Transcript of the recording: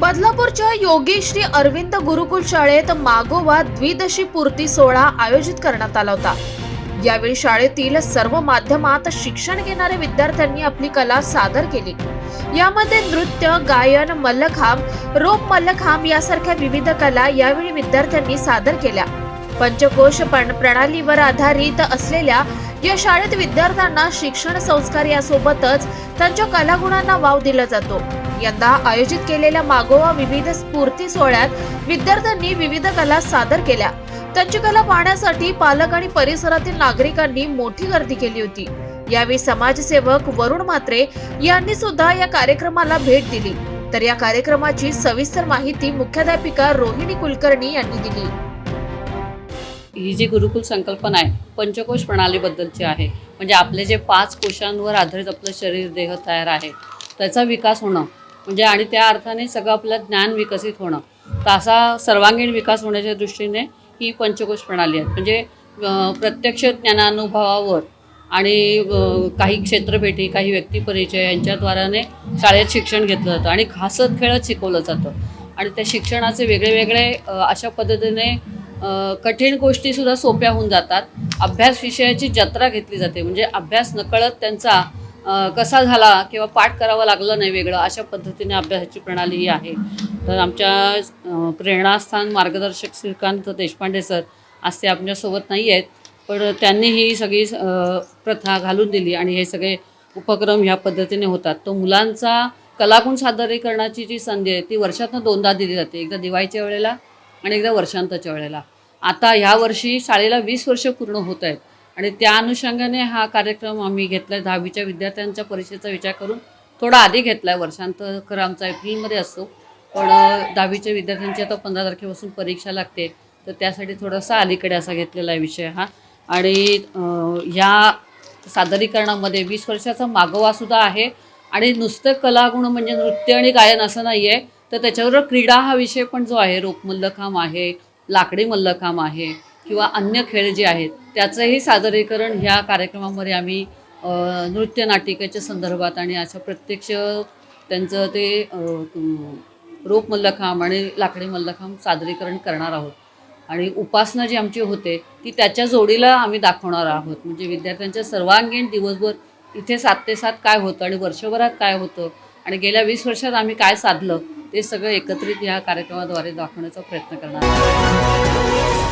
बदलापूरच्या योगी श्री अरविंद गुरुकुल शाळेत मागोवा द्विदशी पूर्ती सोहळा आयोजित करण्यात आला होता. यावेळी शाळेतील सर्व माध्यमात शिक्षण घेणाऱ्या विद्यार्थ्यांनी आपली कला सादर केली. यामध्ये नृत्य गायन मल्लखांब रोप मल्लखांब यासारख्या विविध कला यावेळी विद्यार्थ्यांनी सादर केल्या. पंचकोश पण- प्रणालीवर आधारित असलेल्या या शाळेत विद्यार्थ्यांना शिक्षण संस्कार यासोबतच त्यांच्या कलागुणांना वाव दिला जातो. यंदा आयोजित केलेल्या मागोवा विविध स्फूर्ती सोहळ्यात विद्यार्थ्यांनी विविध कला सादर केल्या. त्यांची कला पाहण्यासाठी पालक आणि परिसरातील नागरिकांनी मोठी गर्दी केली होती. यावेळी समाजसेवक वरुण म्हात्रे यांनी सुद्धा या कार्यक्रमाला भेट दिली. तर या कार्यक्रमाची सविस्तर माहिती मुख्याध्यापिका रोहिणी कुलकर्णी यांनी दिली. ही जी गुरुकुल संकल्पना आहे पंचकोश प्रणालीबद्दलची आहे. म्हणजे आपले जे पाच कोशांवर आधारित आपलं शरीर देह तयार आहे त्याचा विकास होणं म्हणजे आणि त्या अर्थाने सगळं आपलं ज्ञान विकसित होणं. तर असा सर्वांगीण विकास होण्याच्या दृष्टीने ही पंचकोश प्रणाली आहे. म्हणजे प्रत्यक्ष ज्ञानानुभवावर आणि काही क्षेत्रभेटी काही व्यक्तिपरिचय यांच्याद्वाराने शाळेत शिक्षण घेतलं जातं आणि घासत खेळत शिकवलं जातं. आणि त्या शिक्षणाचे वेगळे वेगळे अशा पद्धतीने कठीण गोष्टीसुद्धा सोप्या होऊन जातात. अभ्यास विषयाची जत्रा घेतली जाते. म्हणजे अभ्यास नकळत त्यांचा कसा झाला किंवा पाठ करावं लागलं नाही वेगळं अशा पद्धतीने अभ्यासाची प्रणाली ही आहे. तर आमच्या प्रेरणास्थान मार्गदर्शक श्रीकांत देशपांडे सर आज ते आपल्यासोबत नाही आहेत पण त्यांनी ही सगळी प्रथा घालून दिली आणि हे सगळे उपक्रम ह्या पद्धतीने होतात. तो मुलांचा कलागुण सादरीकरणाची जी संधी आहे ती वर्षातनं दोनदा दिली जाते एकदा दिवाळीच्या वेळेला आणि एकदा वर्षांताच्या वेळेला. आता ह्या वर्षी शाळेला वीस वर्ष पूर्ण होत आहेत. आणि त्या अनुषंगाने हा कार्यक्रम आम्ही घेतला आहे दहावीच्या विद्यार्थ्यांच्या परीक्षेचा विचार करून थोडा आधी घेतला आहे वर्षांत खरं आमचा एप्रिलमध्ये असतो. पण दहावीच्या विद्यार्थ्यांची आता पंधरा तारखेपासून परीक्षा लागते. तर त्यासाठी थोडासा अलीकडे असा घेतलेला आहे विषय हा. आणि ह्या सादरीकरणामध्ये वीस वर्षाचा मागोवासुद्धा आहे. आणि नुसतं कलागुण म्हणजे नृत्य आणि गायन असं नाही आहे तर त्याच्याबरोबर क्रीडा हा विषय पण जो आहे रोप मल्लखांब आहे लाकडी मल्लखांब आहे किंवा अन्य खेळ जे आहेत त्याचंही सादरीकरण ह्या कार्यक्रमामध्ये आम्ही नृत्य नाटिकेच्या संदर्भात आणि अशा प्रत्यक्ष त्यांचं ते रोप मल्लखांब आणि लाकडी मल्लखांब सादरीकरण करणार आहोत. आणि उपासना जी आमची होते ती त्याच्या जोडीला आम्ही दाखवणार आहोत. म्हणजे विद्यार्थ्यांच्या सर्वांगीण दिवसभर इथे सात ते सात काय होतं आणि वर्षभरात काय होतं आणि गेल्या वीस वर्षात आम्ही काय साधलं ते सगळं एकत्रित ह्या कार्यक्रमाद्वारे दाखवण्याचा प्रयत्न करणार आहोत.